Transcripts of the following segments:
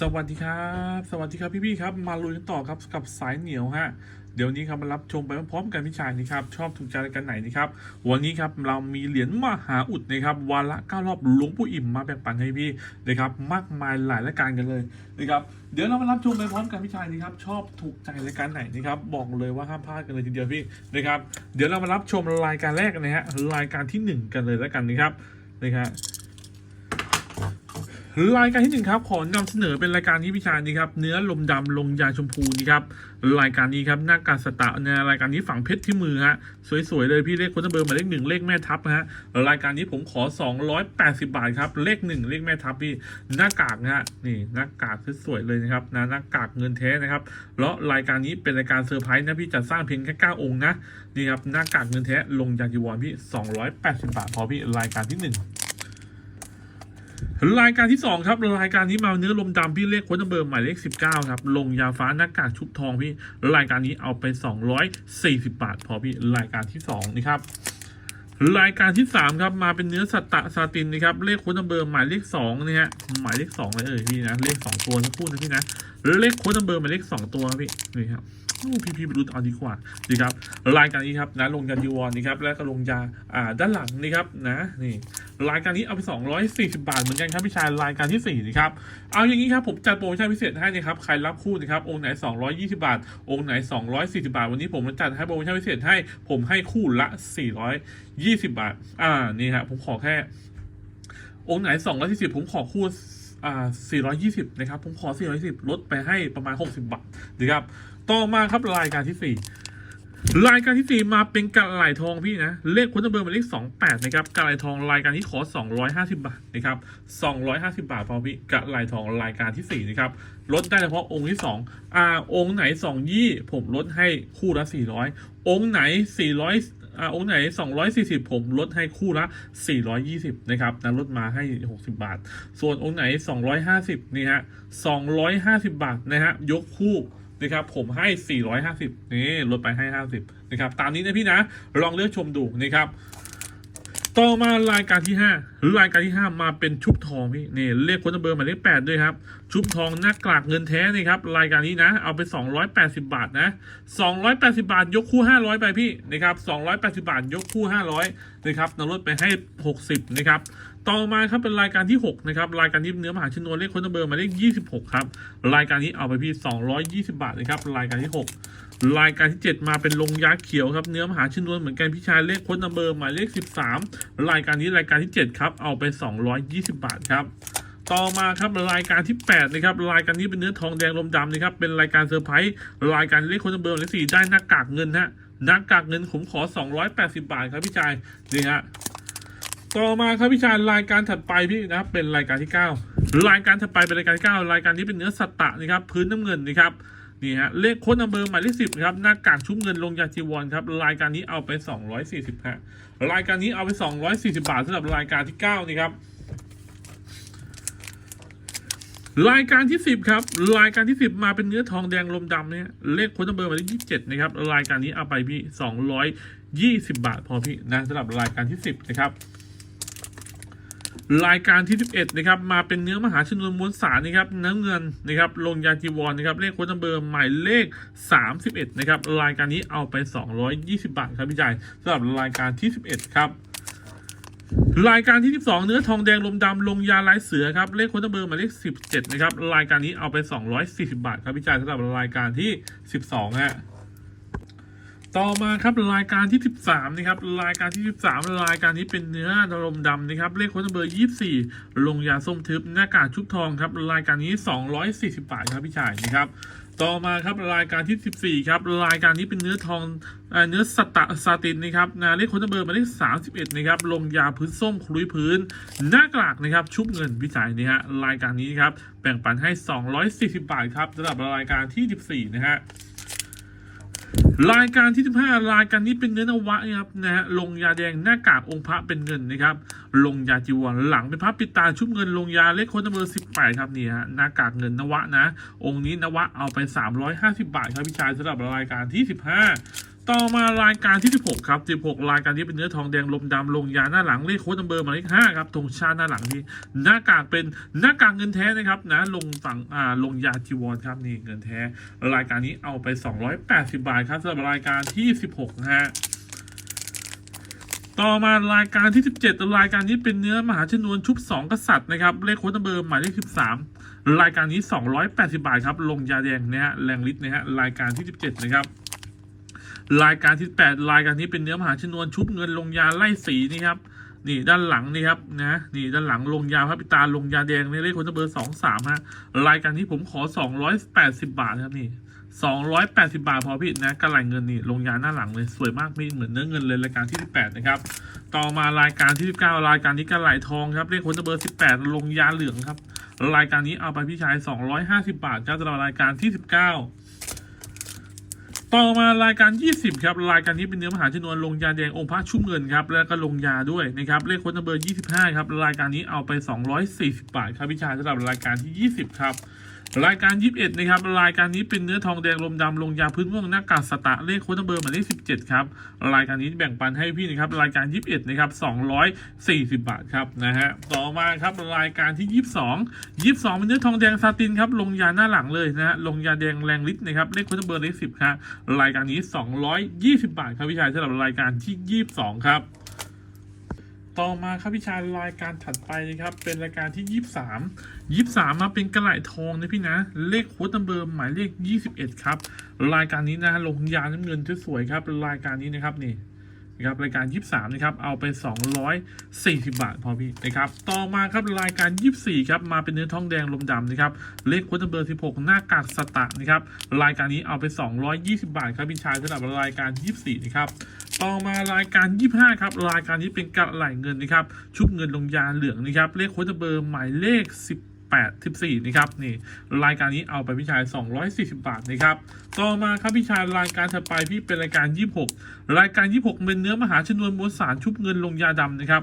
สวัสดีครับ สวัสดีครับพี่ๆครับ มาลุยกันต่อครับกับสายเหนียวฮะ เดี๋ยวนี้ครับมารับชมไปพร้อมๆกันพี่ชายนี่ครับชอบถูกใจรายการไหนนะครับ วันนี้ครับเรามีเหรียญมหาอุดนะครับวาระเก้ารอบหลวงปู่อิ่มมาแบ่งปันให้พี่นะครับมากมายหลายรายการกันเลยนะครับเดี๋ยวเรามารับชมไปพร้อมกันพี่ชายนี่ครับชอบถูกใจรายการไหนนะครับบอกเลยว่าห้ามพลาดกันเลยทีเดียวพี่นะครับเดี๋ยวเรามารับชมรายการแรกกันนะฮะรายการที่หนึ่งกันเลยแล้วกันนะครับนะครับ รายการที่หนึ่งครับขอนำเสนอเป็นรายการที่พิชานี้ครับเนื้อลมดำลงยาชมพูนี่ครับรายการนี้ครับหน้ากากสตะในรายการนี้ฝังเพชรที่มือฮะสวยๆเลยพี่เลขคนเบอร์หมายเลขหนึ่งเลขแม่ทัพฮะรายการนี้ผมขอ 280 บาทครับเลขหนึ่งเลขแม่ทัพพี่หน้ากากนะฮะนี่หน้ากากสวยๆเลยนะครับนะหน้ากากเงินแท้นะครับแล้วรายการนี้เป็นรายการเซอร์ไพรส์นะพี่จะสร้างเพียงแค่9องค์นะนี่ครับหน้ากากเงินแท้ลงยาจีวรพี่ 280 บาทพอพี่รายการที่หนึ่ง รายการที่สองครับรายการนี้มาเนื้อลมดำพี่เลขโค้ดเบอร์หมายเลขสิบเก้าครับ ลงยาฟ้าหน้ากากชุบทองพี่ รายการนี้เอาไปสองร้อยสี่สิบาท พอพี่รายการที่สองนี่ครับ รายการที่สามครับมาเป็นเนื้อสัตตะซาตินนะครับเลขโค้ดเบอร์หมายเลขสองนี่ฮะหมายเลขสองเลยเอ่ยพี่นะเลขสองตัวทั้งคู่นะพี่นะเลขโค้ดเบอร์หมายเลขสองตัวพี่นี่ครับพี่พี่ไปดูเอาดีกว่าดีครับรายการนี้ครับนะลงยาดีวอนนี่ครับแล้วก็ลงยาอ่าด้านหลังนี่ครับนะนี่รายการนี้เอาไป 240 บาทเหมือนกันครับพี่ชายรายการที่4นะครับเอาอย่างนี้ครับผมจัดโปรโมชั่นพิเศษให้นะครับใครรับคู่นะครับองค์ไหน 220 บาท องค์ไหน 240 บาท วันนี้ผมจัดให้โปรโมชั่นพิเศษให้ผมให้คู่ละ 420ี่สิบบาท อ่า นี่ครับผมขอแค่ องค์ไหน240ผมขอคู่อ่า420นะครับ ผมขอ420ลดไปให้ประมาณ60บบาทนะครับ ต่อมาครับรายการที่4รายการที่สี่มาเป็นกระไหลทองพี่นะ เลขคุณเบอร์หมายเลขสองแปดนะครับกระไหลทองรายการที่ขอสองร้อยห้าสิบบาทนะครับสองร้อยห้าสิบาทพอพี่กระไหลทองรายการที่สี่นะครับลดได้เฉพาะองค์ที่สองอ่าองค์ไหนสองยี่ผมลดให้คู่ละสี่ร้อยองค์ไหนสี่ร้อย อ่าองค์ไหนสองร้อยสี่สิบผมลดให้คู่ละสี่ร้อยยี่สิบนะครับนะลดมาให้หกสิบาท ส่วนองค์ไหนสองร้อยห้าสิบนี่ฮะสองร้อยห้าสิบาทนะฮะ ยกคู่นะครับผมให้ 450 นี่ลดไปให้ 50 นะครับ ตามนี้นะพี่นะ ลองเลือกชมดูนะครับ ต่อมารายการที่5รายการที่ 5 มาเป็นชุบทองพี่นี่เลขคนเบอร์หมายเลข8ด้วยครับ ชุบทองหน้ากากเงินแท้นี่ครับรายการนี้นะ เอาไป 280 บาทนะ 280 บาทยกคู่ 500 ไปพี่นะครับ280 บาทยกคู่ 500นะครับนลดไปให้ 60นะครับ ต่อมาครับเป็นรายการที่ 6 นะครับ รายการที่เนื้อมหาชนวนเลขคนเบอร์หมายเลข 26 ครับ รายการนี้เอาไปพี่ 220 บาทนะครับ รายการที่ 6 รายการที่ 7 มาเป็นลงยาเขียวครับ เนื้อมหาชนวนเหมือนกันพี่ชายเลขคนเบอร์หมายเลข 13 รายการนี้รายการที่ 7 ครับ เอาไป 220 บาทครับต่อมาครับรายการที่8นะครับรายการนี้เป็นเนื้อทองแดงลมดำนะครับเป็นรายการเซอร์ไพรส์รายการเลขคนเบอร์หมายเลข4ได้หน้ากากเงินฮะหน้ากากเงินผมขอ 280 บาทครับพี่ชายนี่ฮะ ต่อมาครับพี่ชายรายการถัดไปพี่นะครับเป็นรายการที่9รายการถัดไปเป็นรายการที่9รายการนี้เป็นเนื้อสัตตะนะครับพื้นน้ำเงินนะครับนี่ฮะเลขโค้ดนัมเบอร์หมายเลขสิบครับหน้ากากชุบเงินลงยาจีวรครับรายการนี้เอาไป240ฮะรายการนี้เอาไป240บาทสำหรับรายการที่9นี่ครับรายการที่10ครับรายการที่10มาเป็นเนื้อทองแดงลมดำเนี่ยเลขโค้ดนัมเบอร์หมายเลข27นะครับรายการนี้เอาไปพี่220บาทพอพี่นะสำหรับรายการที่10นะครับ รายการที่ 11 นะครับ มาเป็นเนื้อมหาชนวนมวลสารนะครับน้ำเงินนะครับลงยาจีวรนะครับเลขโค้ดนัมเบอร์หมายเลข 31 นะครับ รายการนี้เอาไป 220 บาทครับพี่จ่ายสำหรับรายการที่ 11 ครับรายการที่ 12 เนื้อทองแดงลมดำลงยาลายเสือครับเลขโค้ดนัมเบอร์หมายเลข 17 นะครับ รายการนี้เอาไป 240 บาทครับพี่จ่ายสำหรับรายการที่ 12ฮะ ต่อมาครับรายการที่ 13นะครับรายการที่ 13 รายการนี้เป็นเนื้อลมดำนะครับเลขโค้ดเบอร์ 24 ลงยาส้มทึบหน้ากากชุบทองครับรายการนี้ 240 บาทครับพี่ชายนะครับต่อมาครับรายการที่ 14ครับรายการนี้เป็นเนื้อทองเนื้อสตะซาตินนะครับนะเลขโค้ดเบอร์หมายเลข31นะครับลงยาพื้นส้มคลุยพื้น หน้ากากนะครับชุบเงินพี่ชายนี่ฮะรายการนี้ครับแบ่งปันให้ 240 บาทครับสำหรับรายการที่ 14 นะฮะ รายการที่ 15 รายการนี้เป็นเนื้อนวะนะครับนะฮะลงยาแดงหน้ากากองค์พระเป็นเงินนะครับ ลงยาจีวรหลังเป็นพระปิตาชุบเงินลงยาเลขโค้ดเบอร์18 ครับนี่ฮะหน้ากากเงินนวะนะ องค์นี้นวะเอาไป 350 บาทครับพี่ชายสำหรับรายการที่ 15 ต่อมารายการที่ 16 ครับ 16 รายการนี้เป็นเนื้อทองแดงลมดำลงยาหน้าหลังเลขโค้ดนัมเบอร์หมายเลข5ครับธงชาติหน้าหลังที่หน้ากากเป็นหน้ากากเงินแท้นะครับนะลงฝั่งอ่าลงยาจีวรครับนี่เงินแท้ รายการนี้เอาไป 280 บาทครับสำหรับรายการที่ 16นะฮะต่อมารายการที่ 17 รายการนี้เป็นเนื้อมหาชนวนชุบ 2 กษัตริย์นะครับเลขโค้ดนัมเบอร์หมายเลข13 รายการนี้ 280 บาทครับลงยาแดงนะฮะแรงฤทธิ์นะฮะรายการที่ 17 นะครับ รายการที่ 8 รายการนี้เป็นเนื้อมหาชนวนชุบเงินลงยาไล่สีนี่ครับนี่ด้านหลังนี่ครับนะนี่ด้านหลังลงยาพระปิตาลงยาแดงในเลขคนัมเบอร์2 3ฮะรายการนี้ผมขอ280บาทครับนี่280บาทพอพี่นะกระไหลเงินนี่ลงยาหน้าหลังเลยสวยมากไม่เหมือนเนื้อเงินเลยรายการที่18นะครับต่อมารายการที่19รายการนี้กระไหลทองครับเลขคนเบอร์18ลงยาเหลืองครับ รายการนี้เอาไปพี่ชาย250บาทครับสำหรับรายการที่19 ต่อมารายการ 20 ครับ รายการนี้เป็นเนื้อมหาชนวนลงยาแดงองค์พระชุ่มเงินครับ แล้วก็ลงยาด้วยนะครับ เลขคนเบอร์ 25 ครับ รายการนี้เอาไป 240 บาทครับพิชาสำหรับรายการที่ 20 ครับ รายการ 21 นะครับ รายการนี้เป็นเนื้อทองแดงลมดำลงยาพื้นม่วงหน้ากากสตะเลขโค้ดเบอร์หมายเลข 17 ครับ รายการนี้แบ่งปันให้พี่นะครับ รายการ 21 นะครับ 240 บาทครับนะฮะ ต่อมาครับรายการที่ 22 22 เป็นเนื้อทองแดงซาตินครับ ลงยาหน้าหลังเลยนะฮะ ลงยาแดงแรงฤทธิ์นะครับ เลขโค้ดเบอร์เลข 10 ครับ รายการนี้ 220 บาทครับพี่ชายสำหรับรายการที่ 22 ครับ ต่อมาครับพี่ชายรายการถัดไปนะครับ เป็นรายการที่ยี่สามยี่สามมาเป็นกระไหล่ทองนะพี่นะ เลขโค้ดนัมเบอร์หมายเลขยี่สิบเอ็ดครับ รายการนี้นะลงยาน้ำเงินสวยครับ รายการนี้นะครับนี่นะครับรายการยี่สามนะครับ เอาไปสองร้อยสี่สิบาทพอพี่นะครับ ต่อมาครับรายการยี่สี่ครับ มาเป็นเนื้อทองแดงลมดำนะครับ เลขโค้ดนัมเบอร์สิบหกหน้ากากสตะนะครับ รายการนี้เอาไปสองร้อยยี่สิบาทครับพี่ชายสำหรับรายการยี่สี่นะครับ ต่อมารายการ 25 ครับ รายการนี้เป็นการไหลเงินนะครับ ชุบเงินลงยาเหลืองนะครับ เลขโค้ดเบอร์หมายเลข18 14นะครับนี่รายการนี้เอาไปพี่ชาย 240 บาทนะครับต่อมาครับพี่ชายรายการถัดไปพี่เป็นรายการ 26 รายการ 26 เป็นเนื้อมหาชนวนมวลสารชุบเงินลงยาดำนะครับ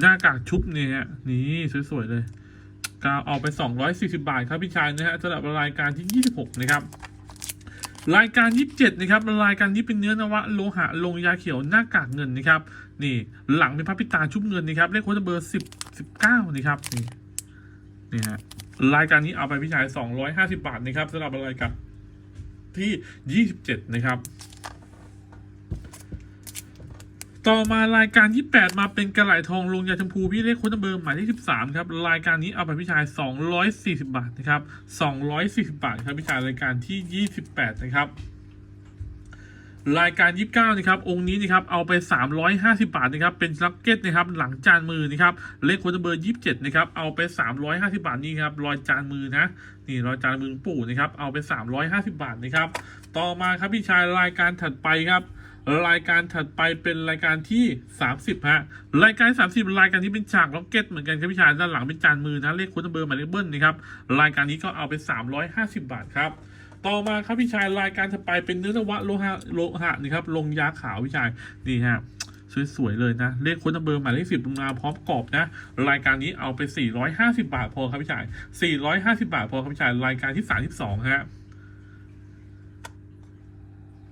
หน้ากากชุบเนี่ยฮะนี่สวยๆเลยก็เอาไป 240 บาทครับพี่ชายนะฮะสำหรับรายการที่ 26 นะครับ รายการ 27 นะครับรายการนี้เป็นเนื้อนวะโลหะลงยาเขียวหน้ากากเงินนะครับ นี่หลังเป็นพระพิตาชุบเงินนะครับเลขโค้ดเบอร์ 10 19นะครับนี่นี่ฮะรายการนี้เอาไปพิจารณาย250 บาทนะครับสำหรับรายการที่ 27 นะครับ ต่อมารายการ28มาเป็นกระไหลทองลงยาชมพูพี่เลขโค้ดเบอร์หมายเลข13 ครับ รายการนี้เอาไปพี่ชาย 240 บาทนะครับ 240 บาทครับพี่ชายรายการที่ 28 นะครับ รายการ 29 นะครับ องค์นี้นะครับเอาไป 350 บาทนะครับเป็นล็อกเก็ตนะครับหลังจานมือนะครับเลขโค้ดเบอร์ 27 นะครับเอาไป 350 บาทนี่ครับรอยจานมือนะนี่รอยจานมือปู่นะครับเอาไป 350 บาทนะครับต่อมาครับพี่ชายรายการถัดไปครับ รายการถัดไปเป็นรายการที่ 30ฮะรายการ 30รายการนี้เป็นฉากล็อกเก็ตเหมือนกันครับพี่ชายด้านหลังเป็นจานมือนะเลขคุณเบอร์หมายเลขเบิ้ลนะครับรายการนี้ก็เอาไป 350 บาทครับต่อมาครับพี่ชายรายการถัดไปเป็นเนื้อนวะโลหะโลหะนะครับลงยาขาวพี่ชายนี่ฮะสวยๆเลยนะ เลขคุณเบอร์หมายเลขสิบมาพร้อมกรอบนะ รายการนี้เอาไป 450 บาทพอครับพี่ชาย 450 บาทพอครับพี่ชาย รายการที่ 32 ฮะ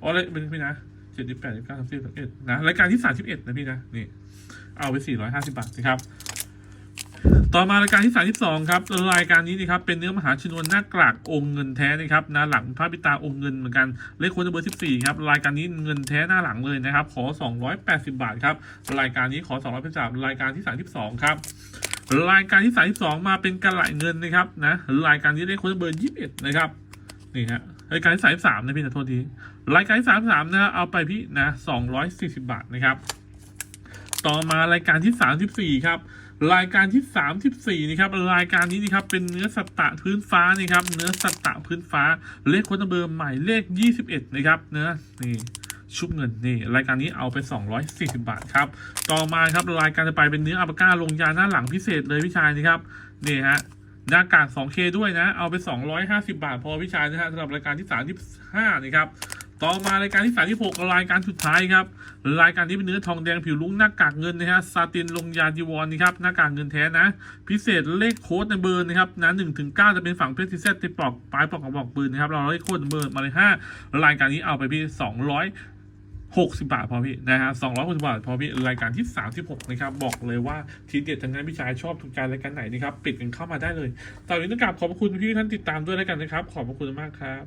อ๋อเลยเป็นพี่นะ เจ็ดสิบแปดสิบเก้าสามสิบสามเอ็ดนะรายการที่สามสิบเอ็ดนะพี่นะนี่ เอาไปสี่ร้อยห้าสิบบาทนะครับ ต่อมารายการที่สามสิบสองครับรายการนี้นะครับเป็นเนื้อมหาชนวนหน้ากากองค์เงินแท้นะครับหน้าหลังพระพิตาองค์เงินเหมือนกันเลขค้ดเบอร์สิบสี่ครับรายการนี้เงินแท้หน้าหลังเลยนะครับ ขอสองร้อยแปดสิบบาทครับรายการนี้ขอสองร้อยแปดสิบรายการที่สามสิบสองครับรายการที่สามสิบสองมาเป็นกระไหลเงินนะครับนะรายการนี้เลขค้ดเบอร์ยี่สิบเอ็ดนะครับนี่ฮะรายการที่สามสิบสามนะพี่นะโทษที รายการที่สามสามนะเอาไปพี่นะสองร้อยสี่สิบาทนะครับ ต่อมารายการที่สามสิบสี่ครับรายการที่สามสิบสี่นี่ครับรายการนี้นี่ครับเป็นเนื้อสัตตะพื้นฟ้านี่ครับเนื้อสัตตะพื้นฟ้าเลขค้ดเบอร์ใหม่เลขยี่สิบเอ็ดนะครับเนื้อนี่ชุบเงินนี่รายการนี้เอาไปสองร้อยสี่สิบาทครับ ต่อมาครับรายการจะไปเป็นเนื้ออัปก้าลงยาหน้าหลังพิเศษเลยพี่ชายนี่ครับนี่ฮะหน้ากาก 2K ด้วยนะ เอาไป 250 บาท พอพี่ชายนะฮะสำหรับรายการที่ 35นะครับ ต่อมารายการที่ 36 รายการสุดท้ายครับ รายการนี้เป็นเนื้อทองแดงผิวลุ้งหน้ากากเงินนะฮะซาตินลงยาจีวรนี่ครับหน้ากากเงินแท้นะ พิเศษเลขโค้ดในเบอร์นะครับนะ1ถึง9จะเป็นฝั่งเพชรทิเซตติดปลอกปลายปลอกกระบอกปืนนะครับเราเลขโค้ดเบอร์มาเลย5รายการนี้เอาไปพี่200หกสิบาทพอพี่นะฮะสองร้อยหกสิบาทพอพี่รายการที่สามสิบหกนะครับบอกเลยว่าทีเด็ดทั้งนั้นพี่ชายชอบทุกการรายการไหนนะครับปิดกันเข้ามาได้เลยตอนนี้ต้องกราบขอบคุณพี่ท่านติดตามด้วยแล้วกันนะครับ ขอบคุณมากครับ